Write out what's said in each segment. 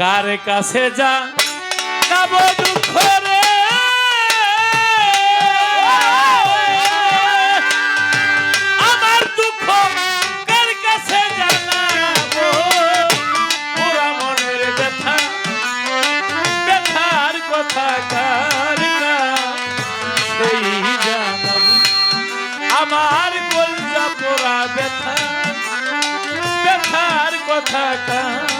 কার কাছে যা যাব দুঃখ রে আমার দুঃখ কার কাছে জানাব পুরা মনের ব্যথা, ব্যথার কথা কার সেই জানাব, আমার কলজা পোড়া ব্যথা, ব্যথার কথা কার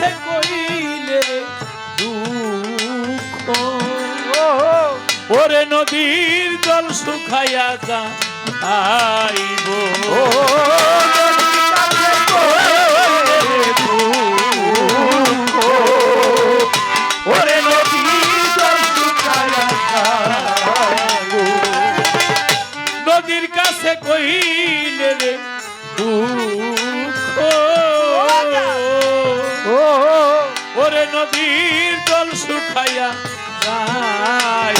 কাছে কইলে দুঃখ। ওরে নদীর জল শুকাইয়া যা আইব। শুকাইয়া যাইব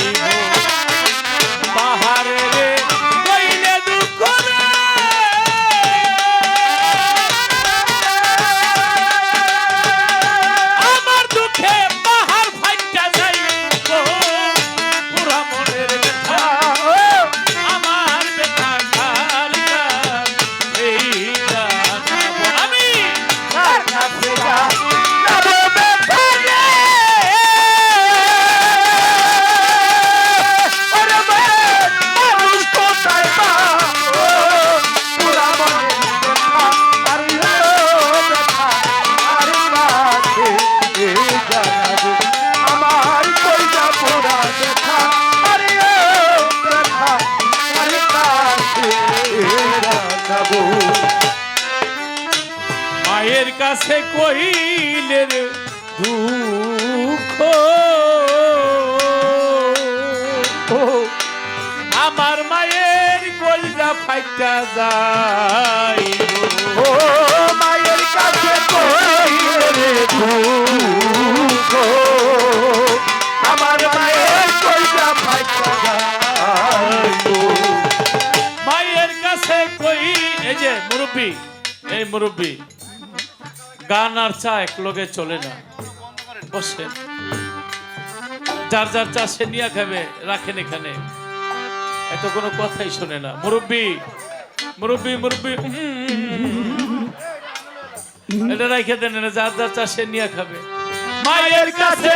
কাছে কইলে রে দুঃখ। আমার মায়ের কলজা ফাইটা যায় ও মায়ের কাছে কইলে রে দুঃখ। আমার মায়ের কইটা ফাইটা যাইবো মায়ের কাছে কই এই যে মুরব্বী এই মুরব্বী গান আর চা এক লগে চলে না। বসেন যার যার চা সে নিয়ে খাবে, রাখেন এখানে। এত কোনো কথাই শোনে না। মুরব্বী মুরব্বী মুরব্বী এটা রাখে দেন না যার যার চা সে নিয়ে খাবে। মায়ের কাছে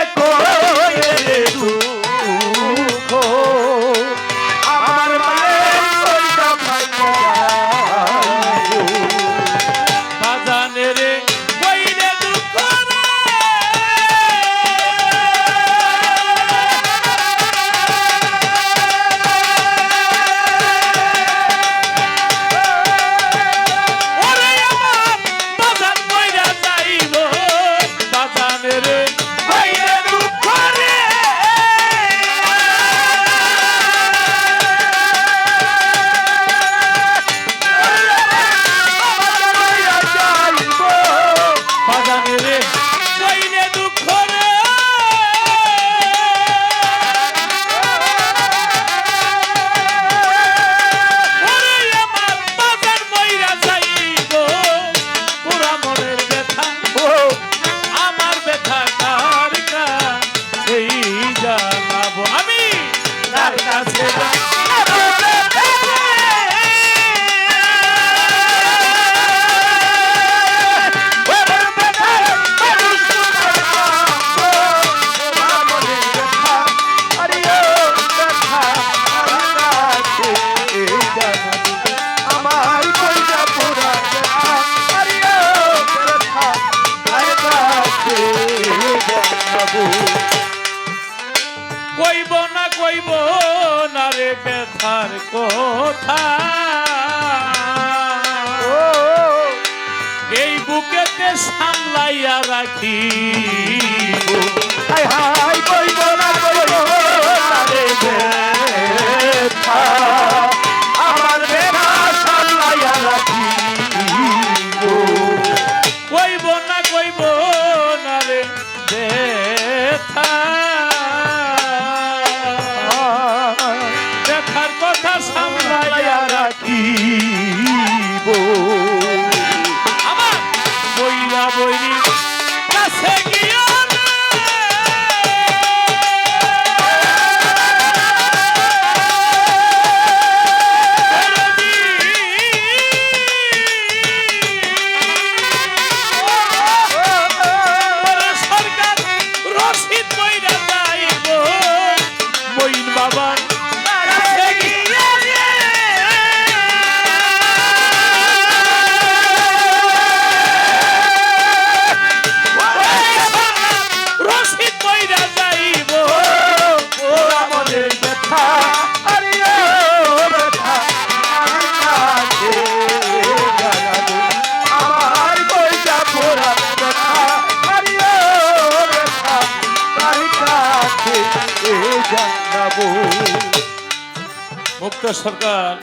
কইব না রে ব্যথার কথা। এই বুকেতে সামলাইয়া রাখি হাই হাই কইব না সামলাইয়া রাখিব আমার বইরা সরকার।